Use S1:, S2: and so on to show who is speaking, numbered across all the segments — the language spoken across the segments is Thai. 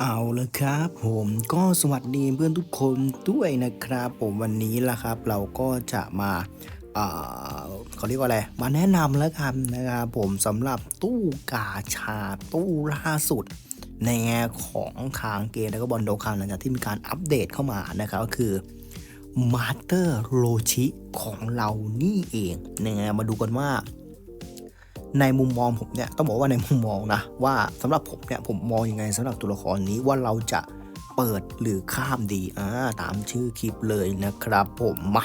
S1: เอาละครับผมก็สวัสดีเพื่อนทุกคนด้วยนะครับ ผมวันนี้ละครับ เราก็จะมาเขาเรียกว่าอะไร มาแนะนำแล้วกันนะครับผมสำหรับตู้กาชาตู้ล่าสุด ในแง่ของทางเกมแล้วก็บอลโดคันหลังจากที่มีการอัปเดตเข้ามานะครับก็คือมาสเตอร์โรชิของเรานี่เองนะฮะมาดูกันว่า ในมุมมองผมเนี่ยต้องบอกว่าในมุมมองนะว่าสำหรับผมเนี่ยผมมองยังไงสำหรับตัวละครนี้ว่าเราจะเปิดหรือข้ามดีอ่าตามชื่อคลิปเลยนะครับผมมา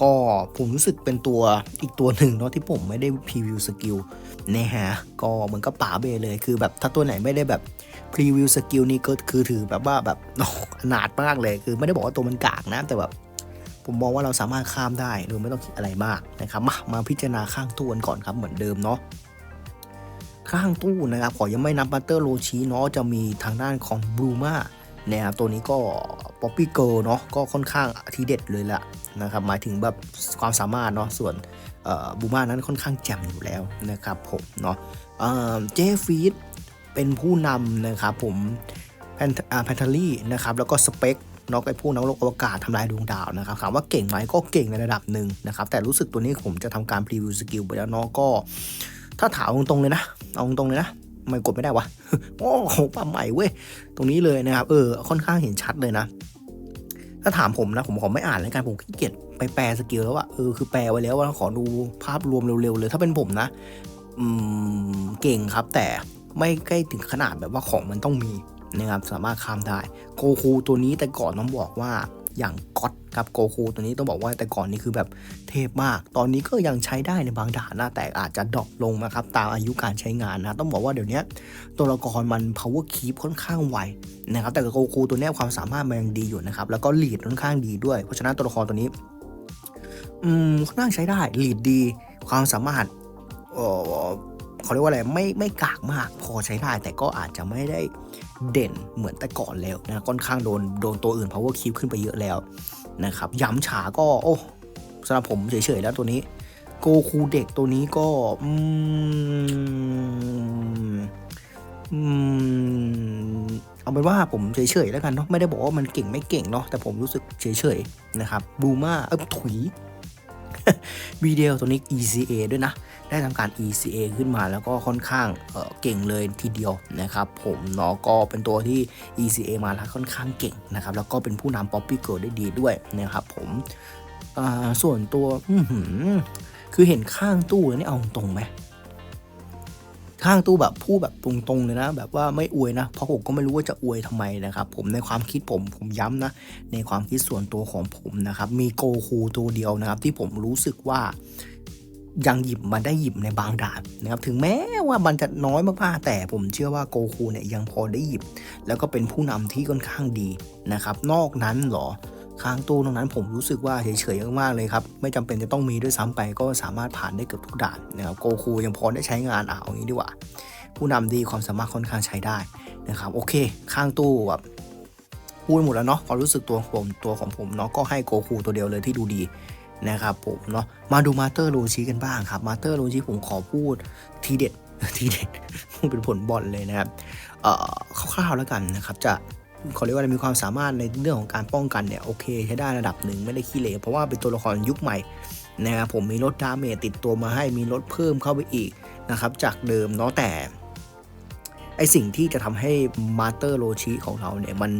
S1: ก็ผมรู้สึกเป็นตัวอีกตัวหนึ่งเนาะที่ผมไม่ได้พรีวิวสกิลนะฮะก็เหมือนกับป๋าเบเลยคือแบบถ้าตัวไหนไม่ได้แบบพรีวิวสกิลนี่ก็คือถือแบบว่าแบบอนาถมากเลยคือไม่ได้บอกว่าตัวมันกากนะแต่แบบ ผมมองว่าเราสามารถข้ามได้โดยไม่ต้องคิดอะไรมากนะครับมามาพิจารณาข้างตู้กันก่อนครับเหมือนเดิมเนาะข้างตู้นะครับขอยังไม่นับบัตเตอร์โรชีเนาะจะมีทางด้านของบลูมานะครับตัวนี้ก็ป๊อปปี้เกิลเนาะก็ค่อนข้างทีเด็ดเลยละนะครับหมายถึงแบบความสามารถเนาะส่วนบูมานั้นค่อนข้างแจ่มอยู่แล้วนะครับผมเนาะเจฟีดเป็นผู้นำนะครับผมแพนทารี่นะครับแล้วก็สเปค นาะไอ้พวกนักโลกอวกาศทำลายดวงดาวนะครับถามว่าเก่งไหมก็เก่งในระดับหนึ่งนะครับแต่รู้สึกตัวนี้ผมจะทำการพรีวิวสกิลไปแล้วเนาะก็ ถ้าถามตรงๆเลยนะเอาตรงๆเลยนะไม่กดไม่ได้วะโอ้โหปั๊มใหม่เว้ยตรงนี้เลยนะครับเออค่อนข้างเห็นชัดเลยนะถ้าถามผมนะผมขอไม่อ่านแล้วกันผมขี้เกียจไปแปลสกิลแล้วอะเออคือแปลไว้แล้วว่าขอดูภาพรวมเร็วๆเลย ถ้าเป็นผมนะ อืมเก่งครับแต่ไม่ใกล้ถึงขนาดแบบว่าของมันต้องมี นะครับสามารถข้ามได้โกคูตัวนี้แต่ก่อนต้องบอกว่าอย่างก๊อตครับโกคูตัวนี้ต้องบอกว่าแต่ก่อนนี้คือแบบเทพมาก ตอนนี้ก็ยังใช้ได้ในบางด่านนะแต่อาจจะดรอปลงนะครับตามอายุการใช้งานนะต้องบอกว่าเดี๋ยวนี้ตัวละครมัน power keep ค่อนข้างไวนะครับแต่โกคูตัวนี้ความสามารถมันยังดีอยู่นะครับแล้วก็ลีดค่อนข้างดีด้วย เพราะฉะนั้นตัวละครตัวนี้อืมค่อนข้างใช้ได้ลีดดี ความสามารถ เขาเรียกว่าอะไรไม่ไม่กากมากพอใช้ได้แต่ก็อาจจะไม่ได้เด่นเหมือนแต่ก่อนแล้วนะค่อนข้างโดนโดนตัวอื่น power keep ขึ้นไปเยอะแล้วนะครับย้ำฉาก็โอ้สำหรับผมเฉยๆแล้วตัวนี้ โกคูเด็กตัวนี้ก็อืมเอาเป็นว่าผมเฉยๆแล้วกันเนาะไม่ได้บอกว่ามันเก่งไม่เก่งเนาะแต่ผมรู้สึกเฉยๆนะครับบูมาเออถุย วีเดีโอตัวนี้ ECA ด้วยนะ ได้ทำการ ECA ขึ้นมาแล้วก็ค่อนข้างเเก่งเลยทีเดียวนะครับ ผมเนาะก็เป็นตัวที่ ECA มาแล้วค่อนข้างเก่งนะครับ แล้วก็เป็นผู้นำ Poppy Girl ได้ดีด้วยนะครับผมส่วนตัวคือเห็นข้างตู้แล้วนี่เอาตรงไหม ข้างตู้แบบพูดแบบตรงๆเลยนะ แบบว่าไม่อวยนะ เพราะผมก็ไม่รู้ว่าจะอวยทำไมนะครับ ผมในความคิดผมผมย้ำนะ ในความคิดส่วนตัวของผมนะครับ มีโกคูตัวเดียวนะครับ ที่ผมรู้สึกว่ายังหยิบมาได้หยิบในบางด่านนะครับ ถึงแม้ว่ามันจะน้อยมากๆ แต่ผมเชื่อว่าโกคูเนี่ยยังพอได้หยิบ แล้วก็เป็นผู้นำที่ค่อนข้างดีนะครับ นอกนั้นหรอ ข้างตู้ตรงนั้นผมรู้สึกว่าเฉยๆมากๆเลยครับ ไม่จำเป็นจะต้องมีด้วยซ้ำไปก็สามารถผ่านได้เกือบทุกด่านนะครับโกคูยังพอได้ใช้งานอะเอางี้ดีกว่า ผู้นำดีความสามารถค่อนข้างใช้ได้นะครับโอเคข้างตู้แบบพูดหมดแล้วเนาะความรู้สึกตัวผมตัวของผมเนาะก็ให้โกคูตัวเดียวเลยที่ดูดีนะครับผมเนาะมาดูมาเตอร์โรชิกันบ้างครับมาเตอร์โรชิผมขอพูดทีเด็ดทีเด็ดเป็นผลบอลเลยนะครับเอ่อคร่าวๆแล้วกันนะครับจะ เขาเรียกว่ามีความสามารถในเรื่องของการป้องกันเนี่ยโอเคใช้ได้ระดับหนึ่งไม่ได้ขี้เหร่เพราะว่าเป็นตัวละครยุคใหม่นะครับผมมีลดดาเมจติดตัวมาให้มีลดเพิ่มเข้าไปอีกนะครับจากเดิมเนาะแต่ไอสิ่งที่จะทำให้มาสเตอร์โรชิของเราเนี่ยมัน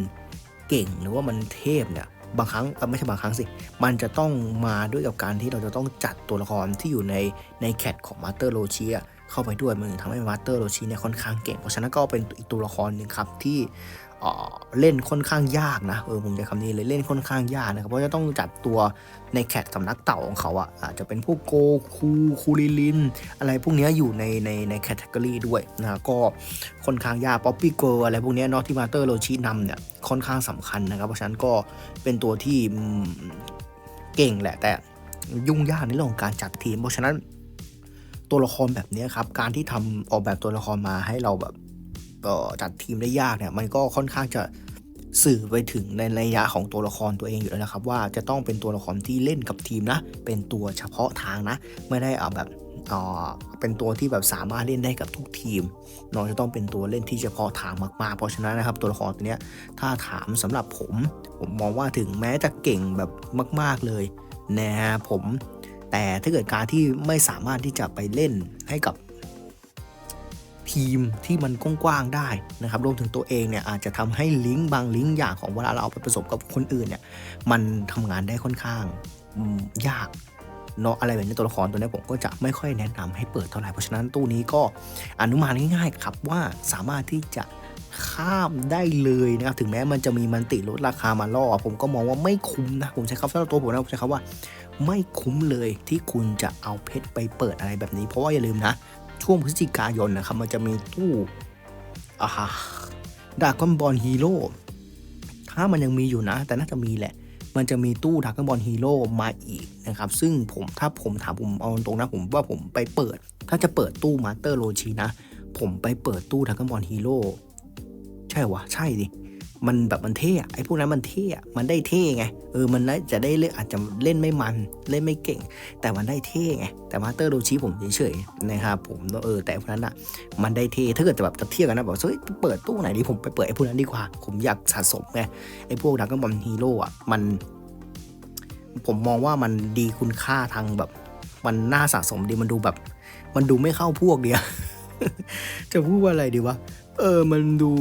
S1: เก่งหรือว่ามันเทพเนี่ยบางครั้งไม่ใช่บางครั้งสิ มันจะต้องมาด้วยกับการที่เราจะต้องจัดตัวละครที่อยู่ในในแคทของมาสเตอร์โรชิเข้าไปด้วยมันทำให้มาสเตอร์โรชิเนี่ยค่อนข้างเก่ง เพราะฉะนั้นก็เป็นอีกตัวละครหนึ่งครับที่ เล่นค่อนข้างยากนะเออผมจะคำนี้เลยเล่นค่อนข้างยากนะครับเพราะจะต้องจัดตัวในแคทสำนักเต่าของเขาอะอาจจะเป็นพวกโกคูคูริลิน อะไรพวกนี้อยู่ในในในแคตตากรีด้วยนะก็ค่อนข้างยากป๊อปปี้เกิร์อะไรพวกนี้นาะที่มาเตอร์โรชินำเนี่ยค่อนข้างสำคัญนะครับ เพราะฉะนั้นก็เป็นตัวที่เก่งแหละ แต่ยุ่งยากในเรื่องของการจัดทีม เพราะฉะนั้นตัวละครแบบนี้ครับการที่ทำออกแบบตัวละครมาให้เราแบบ จัดทีมได้ยากเนี่ยมันก็ค่อนข้างจะสื่อไปถึงในระยะของตัวละครตัวเองอยู่แล้วนะครับ ว่าจะต้องเป็นตัวละครที่เล่นกับทีมนะ เป็นตัวเฉพาะทางนะ ไม่ได้เอาแบบอ่อเป็นตัวที่แบบสามารถเล่นได้กับทุกทีมน้องจะต้องเป็นตัวเล่นที่เฉพาะทางมากๆ เพราะฉะนั้นนะครับตัวละครตัวเนี้ยถ้าถามสำหรับผม ผมมองว่าถึงแม้จะเก่งแบบมาก ๆเลยนะฮะผม แต่ถ้าเกิดการที่ไม่สามารถที่จะไปเล่นให้กับ ทีมที่มันกว้างๆได้นะครับรวมถึงตัวเองเนี่ยอาจจะทำให้ลิงก์บางลิงก์อย่างของเวลาเราเอาไปผสมกับคนอื่นเนี่ยมันทำงานได้ค่อนข้างยากเนาะอะไรแบบนี้ตัวละครตัวนี้ผมก็จะไม่ค่อยแนะนำให้เปิดเท่าไหร่เพราะฉะนั้นตู้นี้ก็อนุมานง่ายๆครับว่าสามารถที่จะข้ามได้เลยนะครับถึงแม้มันจะมีมันติลดราคามาล่อ ผมก็มองว่าไม่คุ้มนะ ผมใช้คำสำหรับตัวผมนะผมใช้คำว่า ไม่คุ้มเลยที่คุณจะเอาเพชรไปเปิดอะไรแบบนี้ เพราะว่าอย่าลืมนะ ช่วงพฤศจิกายนนะครับ มันจะมีตู้อ่าดากอนบอลฮีโร่ถ้ามันยังมีอยู่นะ แต่น่าจะมีแหละ มันจะมีตู้ดากอนบอลฮีโร่มาอีกนะครับ ซึ่งผมถ้าผมถามผมเอาตรงนะผมว่าผมไปเปิด ถ้าจะเปิดตู้มาสเตอร์โลชีนะ ผมไปเปิดตู้ดากอนบอลฮีโร่ใช่วะใช่ดิ มันแบบมันเท่อะไอ้พวกนั้นมันเท่อะมันได้เท่ไงเออมันน่าจะได้เล่นอาจจะเล่นไม่มันเล่นไม่เก่ง แต่มันได้เท่ไงแต่มาสเตอร์โดชิผมเฉยๆนะครับผมเออแต่พวกนั้นอะมันได้เท่ถ้าเกิดจะแบบจะเทียบกันนะบอกเฮ้ยเปิดตู้ไหนดีผมไปเปิดไอ้พวกนั้นดีกว่า ผมอยากสะสมไงไอ้พวกดักกบอลฮีโร่อะมัน ผมมองว่ามันดีคุณค่าทางแบบ มันน่าสะสมดีมันดูแบบ มันดูไม่เข้าพวกเดียวจะพูดว่าอะไรดีวะเออมันดู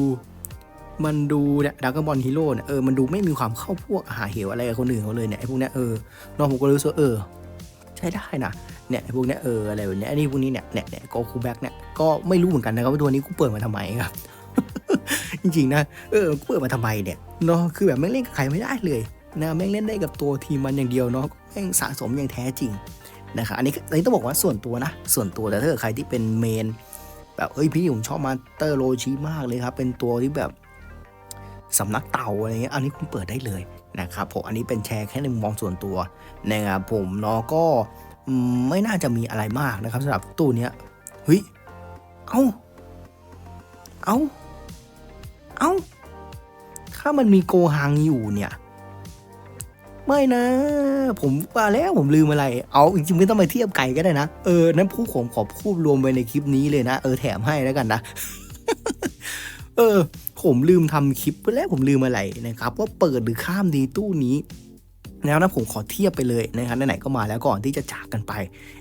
S1: มันดูเนี่ยดักบอลฮีโร่เนี่ยเออมันดูไม่มีความเข้าพวกหาเหวอะไรกับคนอื่นเขาเลยเนี่ยไอ้พวกเนี้ยเออน้องผมก็รู้สึกเออ ใช้ได้นะเนี่ยไอ้พวกเนี้ยเอออะไรแบบเนี้ยไอ้นี่พวกนี้เนี่ยเนี่ยเนี่ยโกคูแบ็กเนี่ยก็ไม่รู้เหมือนกันนะครับว่าตัวนี้กูเปิดมาทำไมครับจริงๆนะเออกูเปิดมาทำไมเนี่ยเนาะคือแบบแม่งเล่นกับใครไม่ได้เลยนะแม่งเล่นได้กับตัวทีมมันอย่างเดียวเนาะแม่งสะสมอย่างแท้จริงนะครับอันนี้อันนี้ต้องบอกว่าส่วนตัวนะ ส่วนตัวแต่ถ้าเกิดใครที่เป็นเมน แบบเอ้ยพี่ผมชอบมาเตอร์โลชิมากเลยครับ เป็นตัวที่แบบ สำนักเต่าอะไรเงี้ยอันนี้คุณเปิดได้เลยนะครับผมอันนี้เป็นแชร์แค่ในมุมมองส่วนตัวนะครับผมเนาะก็ไม่น่าจะมีอะไรมากนะครับสำหรับตู้เนี้ยเฮ้ยเอ้าเอ้าเอ้าถ้ามันมีโกฮังอยู่เนี่ยไม่นะ ผมว่าแล้วผมลืมอะไร เอาจริงๆไม่ต้องมาเทียบไก่ก็ได้นะ เออ นั้นผู้ผมขอพูดรวมไว้ในคลิปนี้เลยนะ เออแถมให้แล้วกันนะ เออ ผมลืมทำคลิปไปแล้วผมลืมอะไรนะครับ ว่าเปิดหรือข้ามดีตู้นี้แล้วนะผมขอเทียบไปเลยนะครับไหนๆก็มาแล้วก่อนที่จะจากกันไป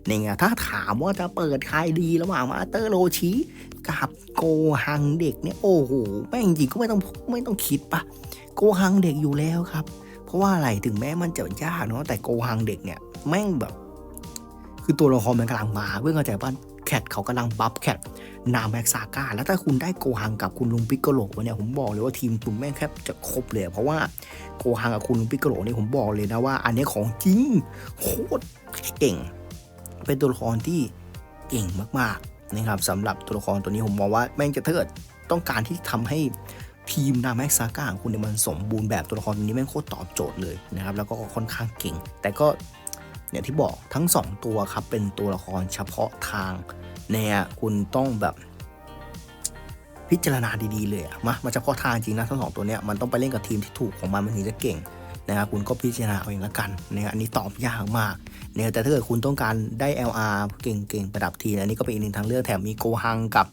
S1: ในไงถ้าถามว่าจะเปิดใครดีระหว่างมาเตอร์โรชิกับโกฮังเด็กเนี่ยโอ้โหแม่งจริงก็ไม่ต้องไม่ต้องคิดปะโกฮังเด็กอยู่แล้วครับ เพราะว่าอะไรถึงแม้มันจะยากเนาะแต่โกฮังเด็กเนี่ยแม่งแบบ คือตัวละครมันกำลังมาเพื่อเข้าใจว่า แคทเขากำลังบัฟแคทนาแม็กซาก้าแล้วถ้าคุณได้โกฮังกับคุณลุงปิกโกโลเนี่ยผมบอกเลยว่าทีมคุณแม่งแคบจะครบเลย เพราะว่าโกฮังกับคุณลุงปิกโกโลนี่ผมบอกเลยนะว่า อันนี้ของจริงโคตรเก่ง เป็นตัวละครที่เก่งมากๆนะครับสำหรับตัวละครตัวนี้ผมมองว่าแม่งจะถ้าเกิดต้องการที่ทำให้ทีมนาแม็กซาก้าของคุณเนี่ยมันสมบูรณ์แบบตัวละครตัวนี้แม่งโคตรตอบโจทย์เลยนะครับแล้วก็ค่อนข้างเก่ง แต่ก็ อย่างที่บอกทั้งสองตัวครับเป็นตัวละครเฉพาะทางเนี่ยคุณต้องแบบพิจารณาดีๆเลยอะมามันเฉพาะทางจริงนะทั้งสองตัวเนี้ยมันต้องไปเล่นกับทีมที่ถูกของมันมันถึงจะเก่งนะครับคุณก็พิจารณาเอาเองละกันเนี่ยอันนี้ตอบยากมากเนี่ยแต่ถ้าเกิดคุณต้องการได้ LR เก่งๆประดับทีมอันนี้ก็เป็นอีกหนึ่งทางเลือกแถมมีโกฮังกับ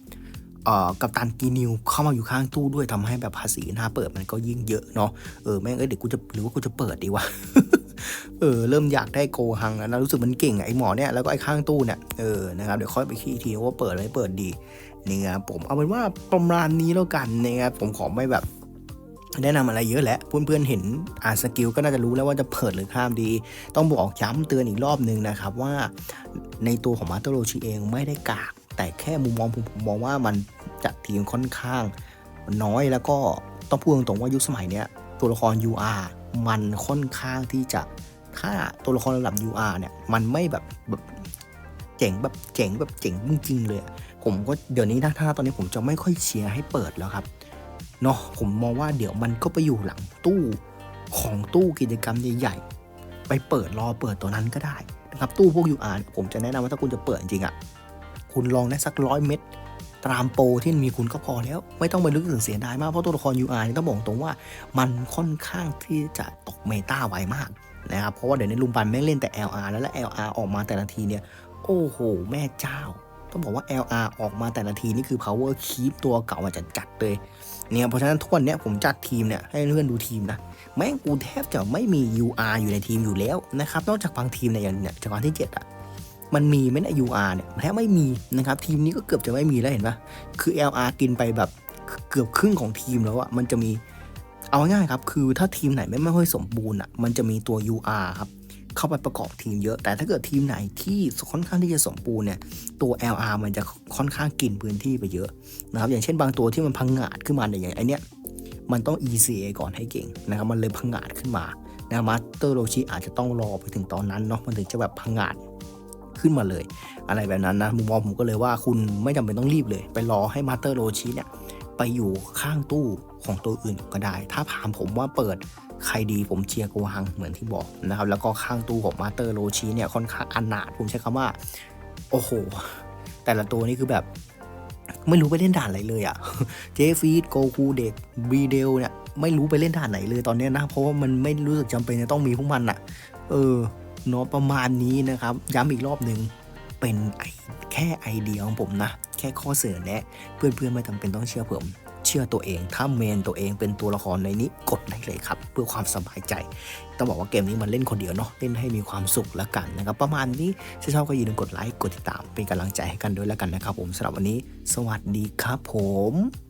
S1: เอ่อกับตันกีนิวเข้ามาอยู่ข้างตู้ด้วยทำให้แบบภาษีหน้าเปิดมันก็ยิ่งเยอะเนาะเออแม่งเอ้ยเดี๋ยวกูจะหรือว่ากูจะเปิดดีวะ เออเริ่มอยากได้โกฮังแล้วนะรู้สึกมันเก่งไอหมอเนี่ยแล้วก็ไอข้างตู้เนี่ยเออนะครับเดี๋ยวค่อยไปคิดทีว่าเปิดอะไรเปิดดีนี่ครับผมเอาเป็นว่าประมาณนี้แล้วกันนะครับผมขอไม่แบบแนะนำอะไรเยอะแหละเพื่อนๆเห็นอ่านสกิลก็น่าจะรู้แล้วว่าจะเปิดหรือข้ามดี ต้องบอกย้ำเตือนอีกรอบนึงนะครับว่าในตัวของมาตอร์โรชิเองไม่ได้กาก แต่แค่มุมมองผมผมมองว่ามันจัดทีมค่อนข้างน้อยแล้วก็ต้องพูดตรงๆว่ายุคสมัยเนี้ยตัวละคร UR มันค่อนข้างที่จะถ้าตัวละครระดับ UR เนี่ย มันไม่แบบแบบเจ๋งแบบเจ๋งแบบเจ๋งจริงๆเลย ผมก็เดี๋ยวนี้นะถ้าตอนนี้ผมจะไม่ค่อยเชียร์ให้เปิดแล้วครับเนาะผมมองว่าเดี๋ยวมันก็ไปอยู่หลังตู้ของตู้กิจกรรมใหญ่ๆ ไปเปิดรอเปิดตัวนั้นก็ได้นะครับตู้พวก UR ผมจะแนะนำว่าถ้าคุณจะเปิดจริงๆอะคุณลองได้สักร้อยเม็ด ตามโปรที่มีคุณก็พอแล้ว ไม่ต้องไปลึกถึงเสียดายมาก เพราะตัวละคร UR นี่ต้องบอกตรงว่ามันค่อนข้างที่จะตกเมตาไวมากนะครับ เพราะว่าเดี๋ยวนี้ลุงปันไม่งเล่นแต่ LR แล้วและ LR ออกมาแต่ละทีเนี่ย โอ้โห แม่เจ้า ต้องบอกว่า LR ออกมาแต่ละทีนี่คือ power keep ตัวเก่ามาจัดจัดเลยเนี่ยเพราะฉะนั้นทุกวันเนี้ยผมจัดทีมเนี่ยให้เพื่อนดูทีมนะแม่งกูแทบจะไม่มี UR อยู่ในทีมอยู่แล้วนะครับนอกจากบางทีมเนี่ยอย่างเนี่ยจักรวาลที่ 7อะ มันมีไหมเนี่ย UR เนี่ยแทบไม่มีนะครับทีมนี้ก็เกือบจะไม่มีแล้วเห็นปะคือ LR กินไปแบบเกือบครึ่งของทีมแล้วอะมันจะมีเอาง่ายครับ คือถ้าทีมไหนไม่ไม่ค่อยสมบูรณ์อะมันจะมีตัว UR ครับเข้าไปประกอบทีมเยอะ แต่ถ้าเกิดทีมไหนที่ค่อนข้างที่จะสมบูรณ์เนี่ยตัว LR มันจะค่อนข้างกินพื้นที่ไปเยอะนะครับอย่างเช่นบางตัวที่มันพังงาดขึ้นมาอย่างไอเนี้ยมันต้อง ECA ก่อนให้เก่งนะครับมันเลยพังงาดขึ้นมานะมาสเตอร์โรชิอาจจะต้องรอไปถึงตอนนั้นเนาะมันถึงจะแบบพังงาด ขึ้นมาเลย อะไรแบบนั้นนะมุมมองผมก็เลยว่าคุณไม่จำเป็นต้องรีบเลย ไปรอให้มาสเตอร์โรชิเนี่ยไปอยู่ข้างตู้ของตัวอื่นก็ได้ ถ้าถามผมว่าเปิดใครดีผมเชียร์กวางเหมือนที่บอกนะครับแล้วก็ข้างตู้ของมาสเตอร์โรชิเนี่ยค่อนข้างอนาถผมใช้คำว่า โอ้โห แต่ละตัวนี่คือแบบไม่รู้ไปเล่นด่านอะไรเลยอะเจฟีดโกคูเด็กบีเดลเนี่ย ไม่รู้ไปเล่นด่านไหนเลยตอนนี้นะ เพราะว่ามันไม่รู้สึกจำเป็นจะต้องมีพวกมันอะเออ เนาะประมาณนี้นะครับ ย้ำอีกรอบหนึ่งเป็นไอแค่ไอเดียของผมนะ แค่ข้อเสนอแนะเพื่อนๆไม่จำเป็นต้องเชื่อผม เชื่อตัวเองถ้าเมนตัวเองเป็นตัวละครในนี้กดได้เลยครับ เพื่อความสบายใจ ต้องบอกว่าเกมนี้มันเล่นคนเดียวเนาะเล่นให้มีความสุขล้วกันนะครับ ประมาณนี้ถ้าชอบก็อย่าลืมกดไลค์กดติดตามเป็นกำลังใจให้กันด้วยล้วกันนะครับ ผมสำหรับวันนี้ สวัสดีครับผม